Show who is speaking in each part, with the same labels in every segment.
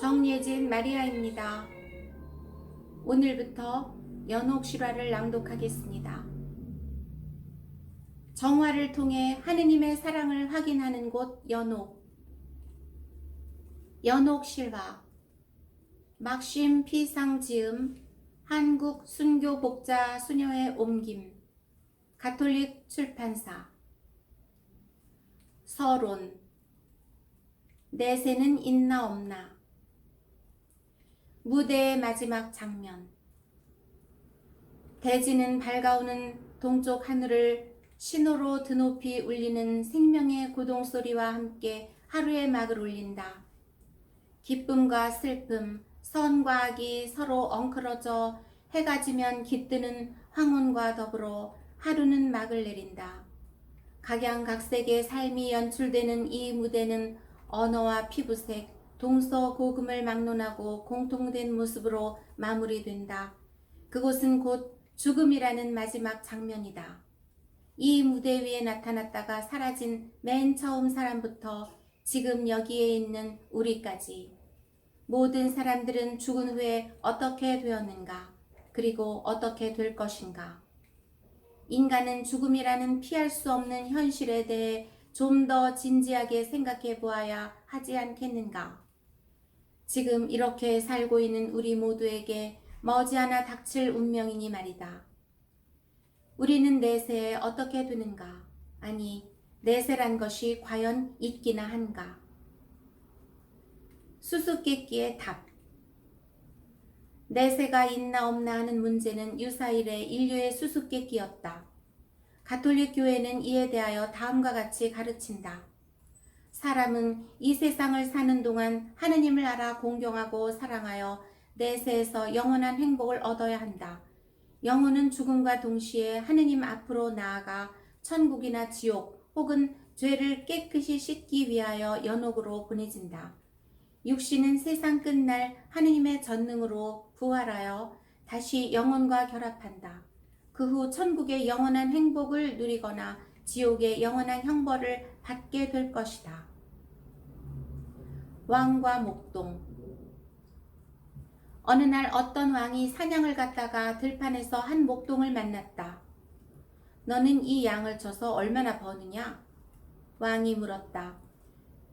Speaker 1: 정예진 마리아입니다. 오늘부터 연옥 실화를 낭독하겠습니다. 정화를 통해 하느님의 사랑을 확인하는 곳 연옥. 연옥 실화. 막심 피상 지음 한국 순교 복자 수녀의 옮김. 가톨릭 출판사. 서론. 내세는 있나 없나. 무대의 마지막 장면. 대지는 밝아오는 동쪽 하늘을 신호로 드높이 울리는 생명의 고동 소리와 함께 하루의 막을 올린다. 기쁨과 슬픔, 선과 악이 서로 엉클어져 해가 지면 깃드는 황혼과 더불어 하루는 막을 내린다. 각양각색의 삶이 연출되는 이 무대는 언어와 피부색, 동서 고금을 막론하고 공통된 모습으로 마무리된다. 그곳은 곧 죽음이라는 마지막 장면이다. 이 무대 위에 나타났다가 사라진 맨 처음 사람부터 지금 여기에 있는 우리까지 모든 사람들은 죽은 후에 어떻게 되었는가 그리고 어떻게 될 것인가 인간은 죽음이라는 피할 수 없는 현실에 대해 좀 더 진지하게 생각해 보아야 하지 않겠는가 지금 이렇게 살고 있는 우리 모두에게 머지않아 닥칠 운명이니 말이다. 우리는 내세에 어떻게 되는가? 아니, 내세란 것이 과연 있기나 한가? 수수께끼의 답. 내세가 있나 없나 하는 문제는 유사일의 인류의 수수께끼였다. 가톨릭 교회는 이에 대하여 다음과 같이 가르친다. 사람은 이 세상을 사는 동안 하느님을 알아 공경하고 사랑하여 내세에서 영원한 행복을 얻어야 한다. 영혼은 죽음과 동시에 하느님 앞으로 나아가 천국이나 지옥 혹은 죄를 깨끗이 씻기 위하여 연옥으로 보내진다. 육신은 세상 끝날 하느님의 전능으로 부활하여 다시 영혼과 결합한다. 그 후 천국의 영원한 행복을 누리거나 지옥의 영원한 형벌을 받게 될 것이다. 왕과 목동 어느 날 어떤 왕이 사냥을 갔다가 들판에서 한 목동을 만났다. 너는 이 양을 쳐서 얼마나 버느냐? 왕이 물었다.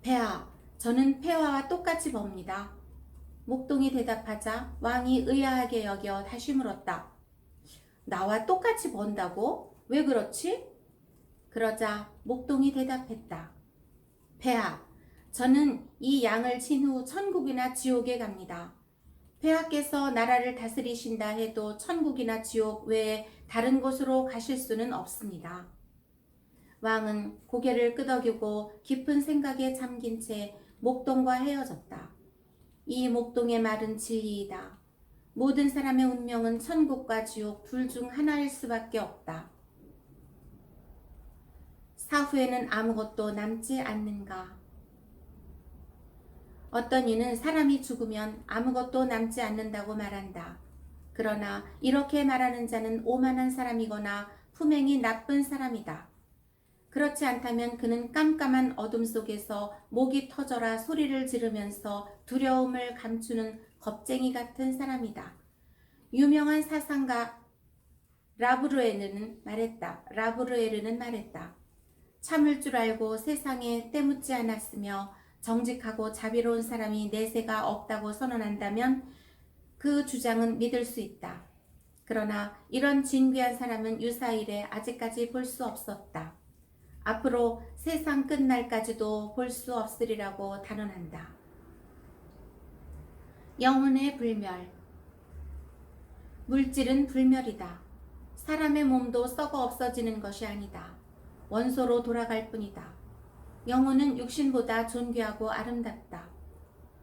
Speaker 1: 폐하, 저는 폐하와 똑같이 법니다. 목동이 대답하자 왕이 의아하게 여겨 다시 물었다. 나와 똑같이 번다고? 왜 그렇지? 그러자 목동이 대답했다. 폐하, 저는 이 양을 친 후 천국이나 지옥에 갑니다. 폐하께서 나라를 다스리신다 해도 천국이나 지옥 외에 다른 곳으로 가실 수는 없습니다. 왕은 고개를 끄덕이고 깊은 생각에 잠긴 채 목동과 헤어졌다. 이 목동의 말은 진리이다. 모든 사람의 운명은 천국과 지옥 둘 중 하나일 수밖에 없다. 사후에는 아무것도 남지 않는가? 어떤 이는 사람이 죽으면 아무것도 남지 않는다고 말한다. 그러나 이렇게 말하는 자는 오만한 사람이거나 품행이 나쁜 사람이다. 그렇지 않다면 그는 깜깜한 어둠 속에서 목이 터져라 소리를 지르면서 두려움을 감추는 겁쟁이 같은 사람이다. 유명한 사상가 라브르에르는 말했다. 라브르에르는 말했다. 참을 줄 알고 세상에 때묻지 않았으며 정직하고 자비로운 사람이 내세가 없다고 선언한다면 그 주장은 믿을 수 있다. 그러나 이런 진귀한 사람은 유사일에 아직까지 볼 수 없었다. 앞으로 세상 끝날까지도 볼 수 없으리라고 단언한다. 영혼의 불멸 물질은 불멸이다. 사람의 몸도 썩어 없어지는 것이 아니다. 원소로 돌아갈 뿐이다. 영혼은 육신보다 존귀하고 아름답다.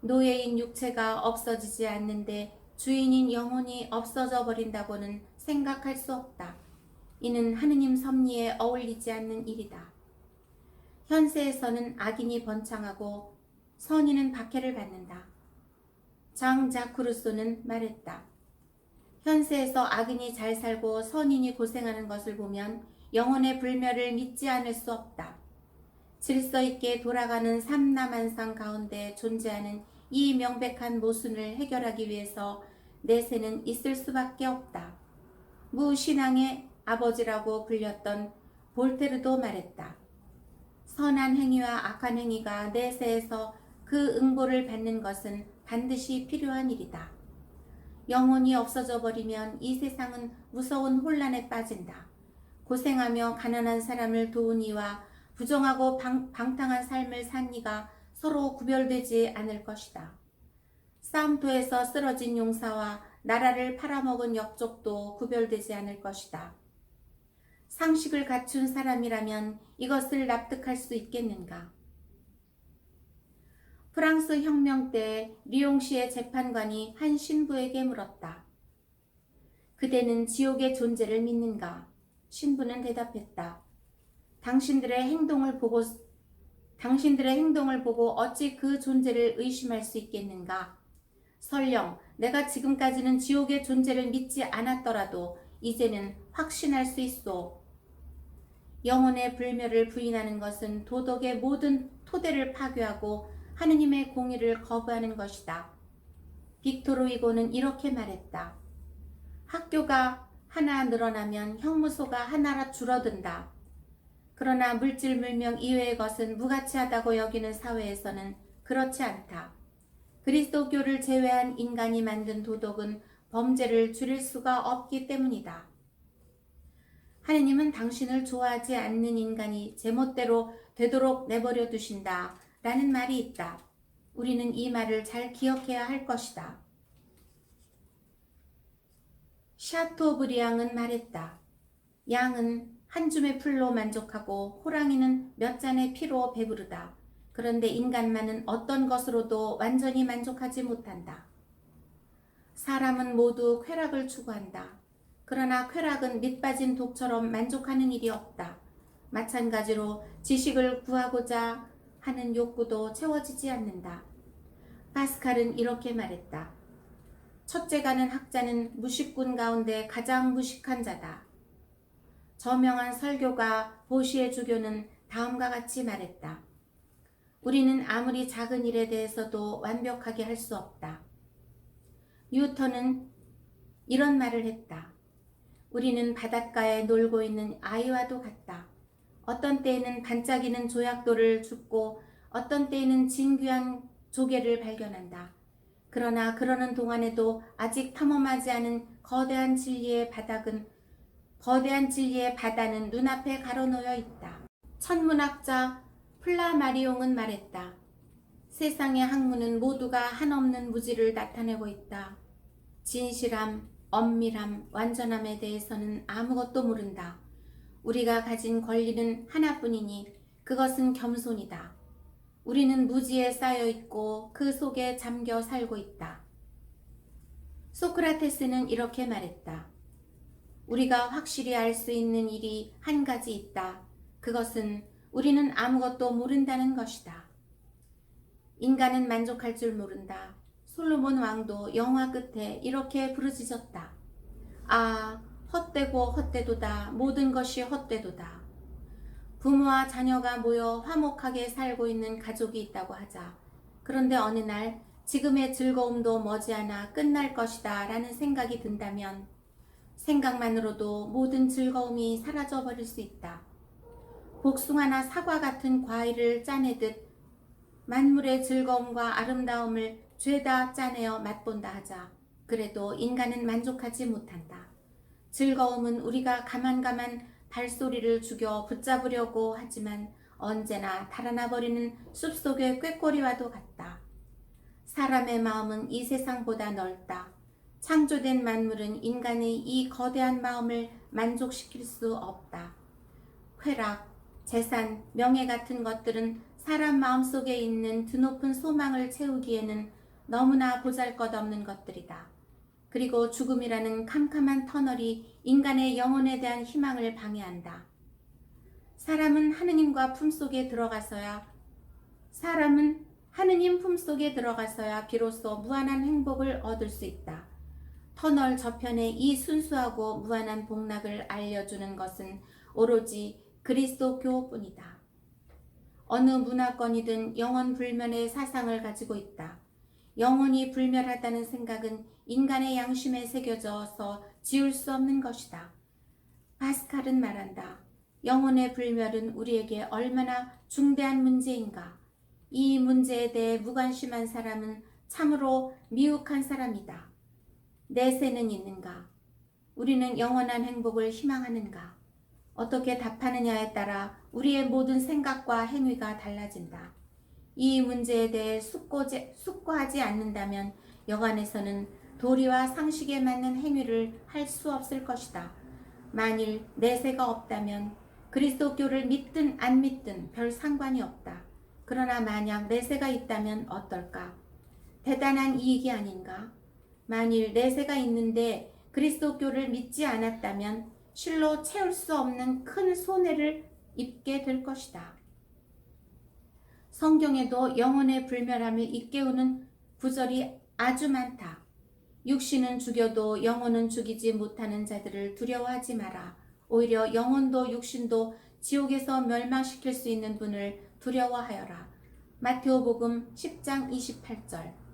Speaker 1: 노예인 육체가 없어지지 않는데 주인인 영혼이 없어져 버린다고는 생각할 수 없다. 이는 하느님 섭리에 어울리지 않는 일이다. 현세에서는 악인이 번창하고 선인은 박해를 받는다. 장 자쿠르소는 말했다. 현세에서 악인이 잘 살고 선인이 고생하는 것을 보면 영혼의 불멸을 믿지 않을 수 없다. 질서 있게 돌아가는 삼남한상 가운데 존재하는 이 명백한 모순을 해결하기 위해서 내세는 있을 수밖에 없다. 무신앙의 아버지라고 불렸던 볼테르도 말했다. 선한 행위와 악한 행위가 내세에서 그 응보를 받는 것은 반드시 필요한 일이다. 영혼이 없어져 버리면 이 세상은 무서운 혼란에 빠진다. 고생하며 가난한 사람을 도운 이와 부정하고 방, 방탕한 삶을 산 이가 서로 구별되지 않을 것이다. 싸움터에서 쓰러진 용사와 나라를 팔아먹은 역족도 구별되지 않을 것이다. 상식을 갖춘 사람이라면 이것을 납득할 수 있겠는가? 프랑스 혁명 때 리옹시의 재판관이 한 신부에게 물었다. 그대는 지옥의 존재를 믿는가? 신부는 대답했다. 당신들의 행동을 보고 당신들의 행동을 보고 어찌 그 존재를 의심할 수 있겠는가? 설령 내가 지금까지는 지옥의 존재를 믿지 않았더라도 이제는 확신할 수 있소. 영혼의 불멸을 부인하는 것은 도덕의 모든 토대를 파괴하고 하느님의 공의를 거부하는 것이다. 빅토르 위고는 이렇게 말했다. 학교가 하나 늘어나면 형무소가 하나라 줄어든다. 그러나 물질 물명 이외의 것은 무가치하다고 여기는 사회에서는 그렇지 않다. 그리스도교를 제외한 인간이 만든 도덕은 범죄를 줄일 수가 없기 때문이다. 하느님은 당신을 좋아하지 않는 인간이 제멋대로 되도록 내버려 두신다. 라는 말이 있다. 우리는 이 말을 잘 기억해야 할 것이다. 샤토브리앙은 말했다. 양은 한 줌의 풀로 만족하고 호랑이는 몇 잔의 피로 배부르다. 그런데 인간만은 어떤 것으로도 완전히 만족하지 못한다. 사람은 모두 쾌락을 추구한다. 그러나 쾌락은 밑빠진 독처럼 만족하는 일이 없다. 마찬가지로 지식을 구하고자 하는 욕구도 채워지지 않는다. 파스칼은 이렇게 말했다. 첫째 가는 학자는 무식군 가운데 가장 무식한 자다. 저명한 설교가 보시의 주교는 다음과 같이 말했다. 우리는 아무리 작은 일에 대해서도 완벽하게 할 수 없다. 뉴턴은 이런 말을 했다. 우리는 바닷가에 놀고 있는 아이와도 같다. 어떤 때에는 반짝이는 조약돌을 줍고 어떤 때에는 진귀한 조개를 발견한다. 그러나 그러는 동안에도 아직 탐험하지 않은 거대한 진리의 바닥은 거대한 진리의 바다는 눈앞에 가로놓여 있다. 천문학자 플라마리옹은 말했다. 세상의 학문은 모두가 한없는 무지를 나타내고 있다. 진실함, 엄밀함, 완전함에 대해서는 아무것도 모른다. 우리가 가진 권리는 하나뿐이니 그것은 겸손이다. 우리는 무지에 쌓여 있고 그 속에 잠겨 살고 있다. 소크라테스는 이렇게 말했다. 우리가 확실히 알 수 있는 일이 한 가지 있다. 그것은 우리는 아무것도 모른다는 것이다. 인간은 만족할 줄 모른다. 솔로몬 왕도 영화 끝에 이렇게 부르짖었다. 아, 헛되고 헛되도다. 모든 것이 헛되도다. 부모와 자녀가 모여 화목하게 살고 있는 가족이 있다고 하자. 그런데 어느 날 지금의 즐거움도 머지않아 끝날 것이다 라는 생각이 든다면 생각만으로도 모든 즐거움이 사라져 버릴 수 있다. 복숭아나 사과 같은 과일을 짜내듯 만물의 즐거움과 아름다움을 죄다 짜내어 맛본다 하자. 그래도 인간은 만족하지 못한다. 즐거움은 우리가 가만가만 발소리를 죽여 붙잡으려고 하지만 언제나 달아나 버리는 숲속의 꾀꼬리와도 같다. 사람의 마음은 이 세상보다 넓다. 창조된 만물은 인간의 이 거대한 마음을 만족시킬 수 없다. 쾌락, 재산, 명예 같은 것들은 사람 마음 속에 있는 드높은 소망을 채우기에는 너무나 보잘 것 없는 것들이다. 그리고 죽음이라는 캄캄한 터널이 인간의 영혼에 대한 희망을 방해한다. 사람은 하느님과 품속에 들어가서야 사람은 하느님 품속에 들어가서야 비로소 무한한 행복을 얻을 수 있다. 터널 저편에 이 순수하고 무한한 복락을 알려주는 것은 오로지 그리스도 교뿐이다. 어느 문화권이든 영원 불면의 사상을 가지고 있다. 영원히 불멸하다는 생각은 인간의 양심에 새겨져서 지울 수 없는 것이다. 파스칼은 말한다. 영혼의 불멸은 우리에게 얼마나 중대한 문제인가. 이 문제에 대해 무관심한 사람은 참으로 미혹한 사람이다. 내세는 있는가? 우리는 영원한 행복을 희망하는가? 어떻게 답하느냐에 따라 우리의 모든 생각과 행위가 달라진다. 이 문제에 대해 숙고제, 숙고하지 않는다면 여간에서는 도리와 상식에 맞는 행위를 할 수 없을 것이다. 만일 내세가 없다면 그리스도교를 믿든 안 믿든 별 상관이 없다. 그러나 만약 내세가 있다면 어떨까? 대단한 이익이 아닌가? 만일 내세가 있는데 그리스도교를 믿지 않았다면 실로 채울 수 없는 큰 손해를 입게 될 것이다. 성경에도 영혼의 불멸함을 일깨우는 구절이 아주 많다. 육신은 죽여도 영혼은 죽이지 못하는 자들을 두려워하지 마라. 오히려 영혼도 육신도 지옥에서 멸망시킬 수 있는 분을 두려워하여라. 마테오복음 10장 28절.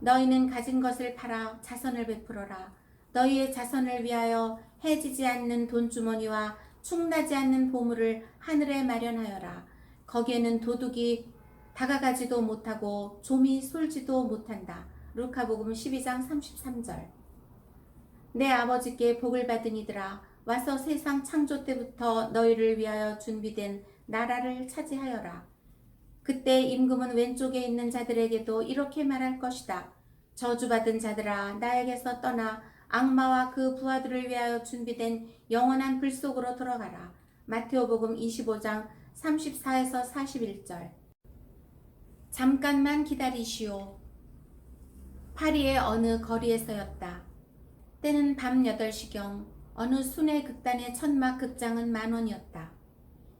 Speaker 1: 너희는 가진 것을 팔아 자선을 베풀어라. 너희의 자선을 위하여 해지지 않는 돈주머니와 축나지 않는 보물을 하늘에 마련하여라. 거기에는 도둑이 다가가지도 못하고 좀이 솔지도 못한다. 루카복음 12장 33절. 내 아버지께 복을 받은 이들아 와서 세상 창조 때부터 너희를 위하여 준비된 나라를 차지하여라. 그때 임금은 왼쪽에 있는 자들에게도 이렇게 말할 것이다. 저주받은 자들아 나에게서 떠나 악마와 그 부하들을 위하여 준비된 영원한 불 속으로 들어가라. 마테오복음 25장 34에서 41절. 잠깐만 기다리시오. 파리의 어느 거리에서였다. 때는 밤 8시경 어느 순회 극단의 천막 극장은 만 원이었다.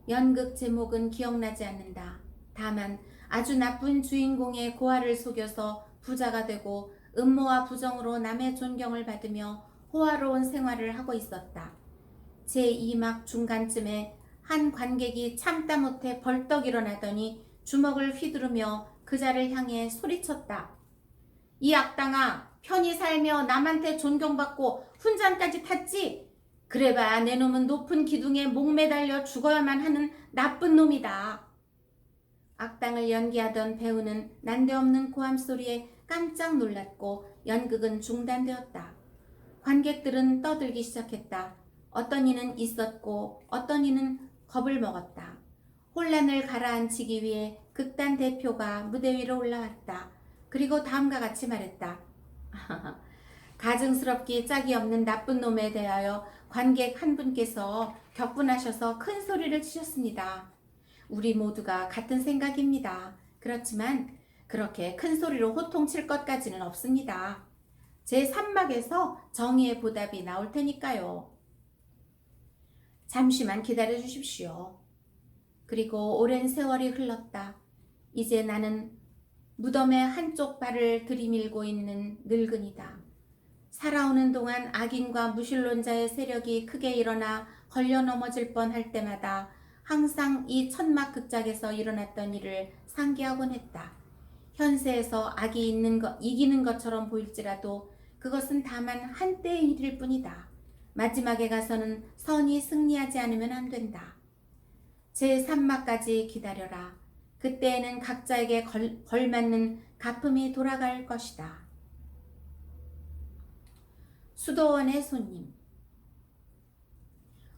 Speaker 1: 연극 제목은 기억나지 않는다. 다만 아주 나쁜 주인공의 고아를 속여서 부자가 되고 음모와 부정으로 남의 존경을 받으며 호화로운 생활을 하고 있었다. 제2막 중간쯤에 한 관객이 참다 못해 벌떡 일어나더니 주먹을 휘두르며 그자를 향해 소리쳤다. 이 악당아, 편히 살며 남한테 존경받고 훈장까지 탔지? 그래봐 내 놈은 높은 기둥에 목 매달려 죽어야만 하는 나쁜 놈이다. 악당을 연기하던 배우는 난데없는 고함 소리에 깜짝 놀랐고 연극은 중단되었다. 관객들은 떠들기 시작했다. 어떤 이는 있었고 어떤 이는 겁을 먹었다. 혼란을 가라앉히기 위해 극단 대표가 무대 위로 올라왔다. 그리고 다음과 같이 말했다. 가증스럽기 짝이 없는 나쁜 놈에 대하여 관객 한 분께서 격분하셔서 큰 소리를 치셨습니다. 우리 모두가 같은 생각입니다. 그렇지만 그렇게 큰 소리로 호통칠 것까지는 없습니다. 제 3막에서 정의의 보답이 나올 테니까요. 잠시만 기다려 주십시오. 그리고 오랜 세월이 흘렀다. 이제 나는 무덤의 한쪽 발을 들이밀고 있는 늙은이다. 살아오는 동안 악인과 무신론자의 세력이 크게 일어나 걸려 넘어질 뻔할 때마다 항상 이 천막 극작에서 일어났던 일을 상기하곤 했다. 현세에서 악이 있는 것, 이기는 것처럼 보일지라도 그것은 다만 한때의 일일 뿐이다. 마지막에 가서는 선이 승리하지 않으면 안 된다. 제3막까지 기다려라. 그때에는 각자에게 걸, 걸맞는 가품이 돌아갈 것이다. 수도원의 손님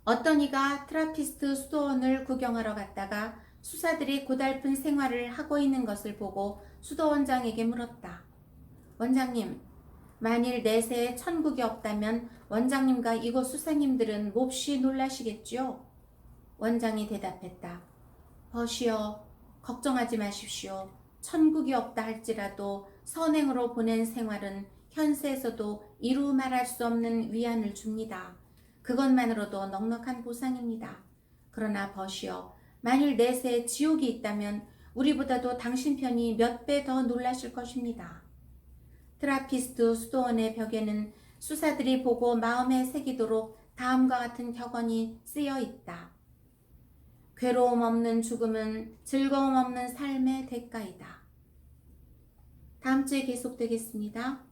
Speaker 1: 어떤 이가 트라피스트 수도원을 구경하러 갔다가 수사들이 고달픈 생활을 하고 있는 것을 보고 수도원장에게 물었다. 원장님, 만일 내세에 천국이 없다면 원장님과 이곳 수사님들은 몹시 놀라시겠지요? 원장이 대답했다. 버시어, 걱정하지 마십시오. 천국이 없다 할지라도 선행으로 보낸 생활은 현세에서도 이루 말할 수 없는 위안을 줍니다. 그것만으로도 넉넉한 보상입니다. 그러나 버시어, 만일 내세에 지옥이 있다면 우리보다도 당신 편이 몇 배 더 놀라실 것입니다. 트라피스트 수도원의 벽에는 수사들이 보고 마음에 새기도록 다음과 같은 격언이 쓰여 있다. 괴로움 없는 죽음은 즐거움 없는 삶의 대가이다. 다음 주에 계속되겠습니다.